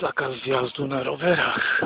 zakaz wjazdu na rowerach.